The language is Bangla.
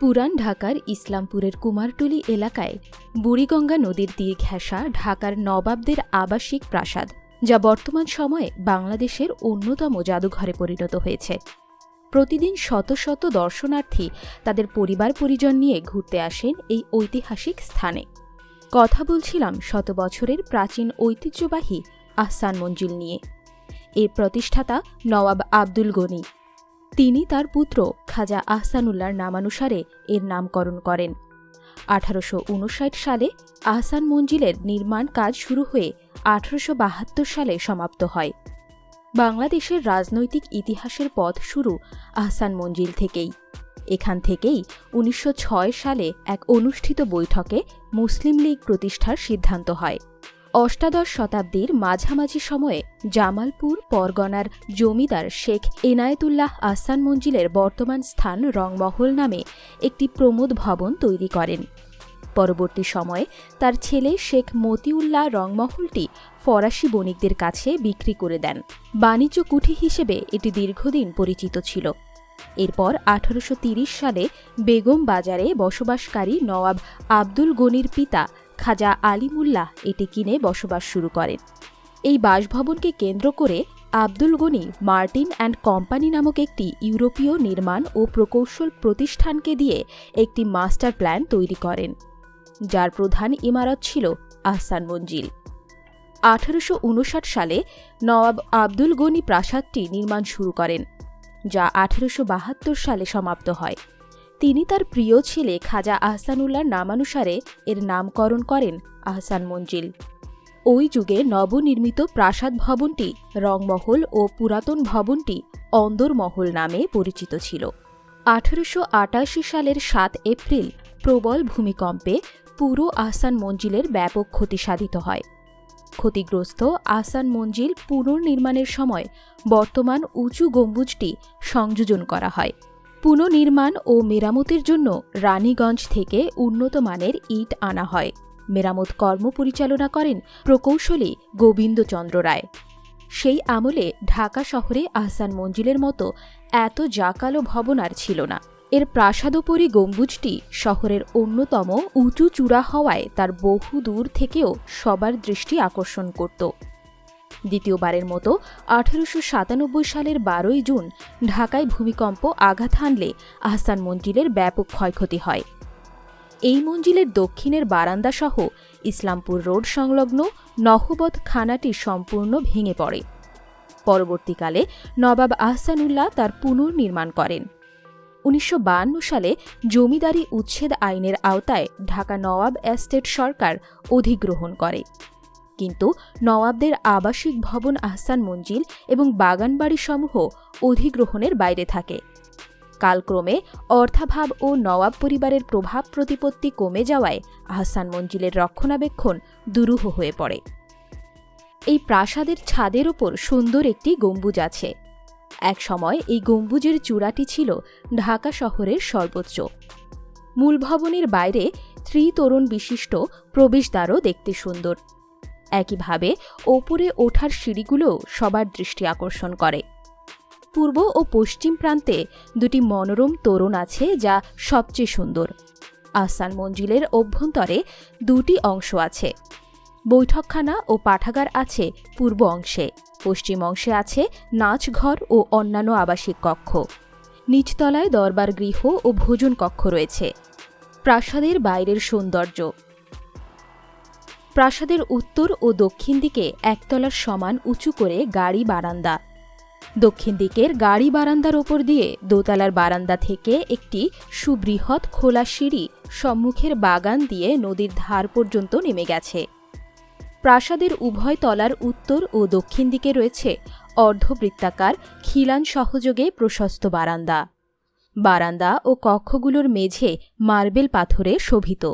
পুরান ঢাকার ইসলামপুরের কুমারটুলি এলাকায় বুড়িগঙ্গা নদীর তীর ঘেঁষা ঢাকার নবাবদের আবাসিক প্রাসাদ, যা বর্তমান সময়ে বাংলাদেশের অন্যতম জাদুঘরে পরিণত হয়েছে। প্রতিদিন শত শত দর্শনার্থী তাদের পরিবার পরিজন নিয়ে ঘুরতে আসেন এই ঐতিহাসিক স্থানে। কথা বলছিলাম শত বছরের প্রাচীন ঐতিহ্যবাহী আহসান মঞ্জিল নিয়ে। এর প্রতিষ্ঠাতা নওয়াব আব্দুল গনি। তিনি তার পুত্র খাজা আহসানুল্লাহর নামানুসারে এর নামকরণ করেন। আঠারোশো উনষাট সালে আহসান মঞ্জিলের নির্মাণ কাজ শুরু হয়ে আঠারোশো বাহাত্তর সালে সমাপ্ত হয়। বাংলাদেশের রাজনৈতিক ইতিহাসের পথ শুরু আহসান মঞ্জিল থেকেই। এখান থেকেই উনিশশো ছয় সালে এক অনুষ্ঠিত বৈঠকে মুসলিম লীগ প্রতিষ্ঠার সিদ্ধান্ত হয়। অষ্টাদশ শতাব্দীর মাঝামাঝি সময়ে জামালপুর, পরগনার জমিদার শেখ এনায়েতুল্লাহ আহসান মঞ্জিলের বর্তমান স্থান রংমহল নামে একটি প্রমোদ ভবন তৈরি করেন। পরবর্তী সময়ে তার ছেলে শেখ মতিউল্লাহ রংমহলটি ফরাসি বণিকদের কাছে বিক্রি করে দেন। বাণিজ্য কুঠি হিসেবে এটি দীর্ঘদিন পরিচিত ছিল। এরপর আঠারোশো সালে বেগম বাজারে বসবাসকারী নওয়াব আব্দুল গনির পিতা খাজা আলিমুল্লাহ এটি কিনে বসবাস শুরু করেন। এই বাসভবনকে কেন্দ্র করে Abdul Gani Martin and company নামক একটি ইউরোপীয় নির্মাণ ও প্রকৌশল প্রতিষ্ঠানকে দিয়ে একটি মাস্টার প্ল্যান তৈরি করেন, যার প্রধান ইমারত ছিল আহসান মঞ্জিল। আঠারোশো উনষাট সালে নওয়াব আব্দুল গনি প্রাসাদটি নির্মাণ শুরু করেন, যা আঠারোশো বাহাত্তর সালে সমাপ্ত হয়। তিনি তার প্রিয় ছেলে খাজা আহসানুল্লাহর নামানুসারে এর নামকরণ করেন আহসান মঞ্জিল। ওই যুগে নবনির্মিত প্রাসাদ ভবনটি রংমহল ও পুরাতন ভবনটি অন্দরমহল নামে পরিচিত ছিল। আঠারোশো সালের সাত এপ্রিল প্রবল ভূমিকম্পে পুরো আহসান মঞ্জিলের ব্যাপক ক্ষতি সাধিত হয়। ক্ষতিগ্রস্ত আহসান মঞ্জিল পুনর্নির্মাণের সময় বর্তমান উঁচু গম্বুজটি সংযোজন করা হয়। পুনর্নির্মাণ ও মেরামতের জন্য রানীগঞ্জ থেকে উন্নত মানের ইট আনা হয়। মেরামত কর্ম পরিচালনা করেন প্রকৌশলী গোবিন্দচন্দ্র রায়। সেই আমলে ঢাকা শহরে আহসান মঞ্জিলের মতো এত জাকালো ভবন আর ছিল না। এর প্রাসাদোপরি গম্বুজটি শহরের অন্যতম উঁচু চূড়া হওয়ায় তার বহু দূর থেকেও সবার দৃষ্টি আকর্ষণ করত। দ্বিতীয়বারের মতো আঠারোশো সাতানব্বই সালের বারোই জুন ঢাকায় ভূমিকম্প আঘাত হানলে আহসান মঞ্জিলের ব্যাপক ক্ষয়ক্ষতি হয়। এই মঞ্জিলের দক্ষিণের বারান্দাসহ ইসলামপুর রোড সংলগ্ন নহবত খানাটি সম্পূর্ণ ভেঙে পড়ে। পরবর্তীকালে নবাব আহসানুল্লাহ তার পুনর্নির্মাণ করেন। উনিশশো বায়ান্ন সালে জমিদারি উচ্ছেদ আইনের আওতায় ঢাকা নওয়াব এস্টেট সরকার অধিগ্রহণ করে। কিন্তু নওয়াবদের আবাসিক ভবন আহসান মঞ্জিল এবং বাগানবাড়িসমূহ অধিগ্রহণের বাইরে থাকে। কালক্রমে অর্থাভাব ও নওয়াব পরিবারের প্রভাব প্রতিপত্তি কমে যাওয়ায় আহসান মঞ্জিলের রক্ষণাবেক্ষণ দুরূহ হয়ে পড়ে। এই প্রাসাদের ছাদের ওপর সুন্দর একটি গম্বুজ আছে। এক সময় এই গম্বুজের চূড়াটি ছিল ঢাকা শহরের সর্বোচ্চ। মূল ভবনের বাইরে ত্রিতরুণ বিশিষ্ট প্রবেশদ্বারও দেখতে সুন্দর। একইভাবে ওপরে ওঠার সিঁড়িগুলোও সবার দৃষ্টি আকর্ষণ করে। পূর্ব ও পশ্চিম প্রান্তে দুটি মনোরম তোরণ আছে যা সবচেয়ে সুন্দর। আহসান মঞ্জিলের অভ্যন্তরে দুটি অংশ আছে। বৈঠকখানা ও পাঠাগার আছে পূর্ব অংশে। পশ্চিম অংশে আছে নাচঘর ও অন্যান্য আবাসিক কক্ষ। নিচতলায় দরবার গৃহ ও ভোজন কক্ষ রয়েছে। প্রাসাদের বাইরের সৌন্দর্য প্রাসাদের উত্তর ও দক্ষিণ দিকে একতলার সমান উঁচু করে গাড়ি বারান্দা। দক্ষিণ দিকের গাড়ি বারান্দার ওপর দিয়ে দোতলার বারান্দা থেকে একটি সুবৃহৎ খোলা সিঁড়ি সম্মুখের বাগান দিয়ে নদীর ধার পর্যন্ত নেমে গেছে। প্রাসাদের উভয় তলার উত্তর ও দক্ষিণ দিকে রয়েছে অর্ধবৃত্তাকার খিলান সহযোগে প্রশস্ত বারান্দা। বারান্দা ও কক্ষগুলোর মেঝে মার্বেল পাথরে শোভিত।